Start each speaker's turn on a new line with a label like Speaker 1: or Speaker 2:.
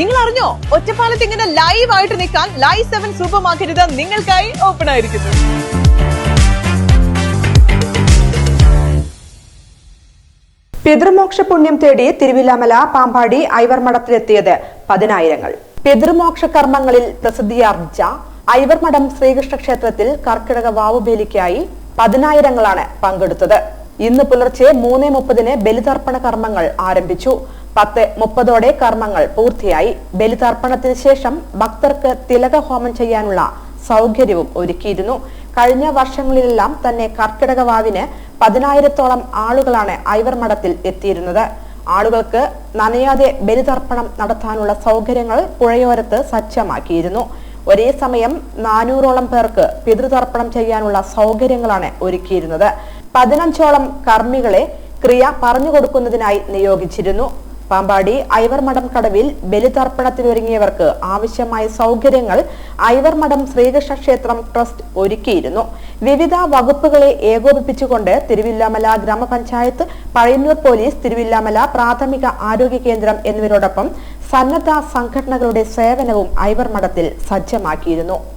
Speaker 1: നിങ്ങൾ അറിഞ്ഞോ ഒറ്റപ്പാലത്ത് ഇങ്ങനെ ലൈവ് ആയിട്ട് നിൽക്കാൻ live seven super market open ആയിരിക്കുന്നു.
Speaker 2: പിതൃമോക്ഷ പുണ്യം തേടി തിരുവില്ലാമല പാമ്പാടി ഐവർ മഠത്തിലെത്തിയത് പതിനായിരങ്ങൾ. പിതൃമോക്ഷ കർമ്മങ്ങളിൽ പ്രസിദ്ധിയാർജിച്ച ഐവർ മഠം ശ്രീകൃഷ്ണ ക്ഷേത്രത്തിൽ കർക്കിടക വാവുബേലിക്കായി പതിനായിരങ്ങളാണ് പങ്കെടുത്തത്. ഇന്ന് പുലർച്ചെ മൂന്ന് മുപ്പതിന് ബലിതർപ്പണ കർമ്മങ്ങൾ ആരംഭിച്ചു. പത്ത് മുപ്പതോടെ കർമ്മങ്ങൾ പൂർത്തിയായി. ബലിതർപ്പണത്തിന് ശേഷം ഭക്തർക്ക് തിലക ഹോമം ചെയ്യാനുള്ള സൗകര്യവും ഒരുക്കിയിരുന്നു. കഴിഞ്ഞ വർഷങ്ങളിലെല്ലാം തന്നെ കർക്കിടക വാവിന് പതിനായിരത്തോളം ആളുകളാണ് ഐവർ മഠത്തിൽ എത്തിയിരുന്നത്. ആളുകൾക്ക് നനയാതെ ബലിതർപ്പണം നടത്താനുള്ള സൗകര്യങ്ങൾ പുഴയോരത്ത് സജ്ജമാക്കിയിരുന്നു. ഒരേ സമയം നാനൂറോളം പേർക്ക് പിതൃതർപ്പണം ചെയ്യാനുള്ള സൗകര്യങ്ങളാണ് ഒരുക്കിയിരുന്നത്. പതിനഞ്ചോളം കർമ്മികളെ ക്രിയ പറഞ്ഞു കൊടുക്കുന്നതിനായി നിയോഗിച്ചിരുന്നു. പാമ്പാടി ഐവർമഠം കടവിൽ ബലിതർപ്പണത്തിനൊരുങ്ങിയവർക്ക് ആവശ്യമായ സൗകര്യങ്ങൾ ഐവർമഠം ശ്രീകൃഷ്ണ ക്ഷേത്രം ട്രസ്റ്റ് ഒരുക്കിയിരുന്നു. വിവിധ വകുപ്പുകളെ ഏകോപിപ്പിച്ചുകൊണ്ട് തിരുവില്ലാമല ഗ്രാമപഞ്ചായത്ത് പഴയന്നൂർ പോലീസ് തിരുവില്ലാമല പ്രാഥമിക ആരോഗ്യ കേന്ദ്രം എന്നിവരോടൊപ്പം സന്നദ്ധ സംഘടനകളുടെ സേവനവും ഐവർമഠത്തിൽ സജ്ജമാക്കിയിരുന്നു.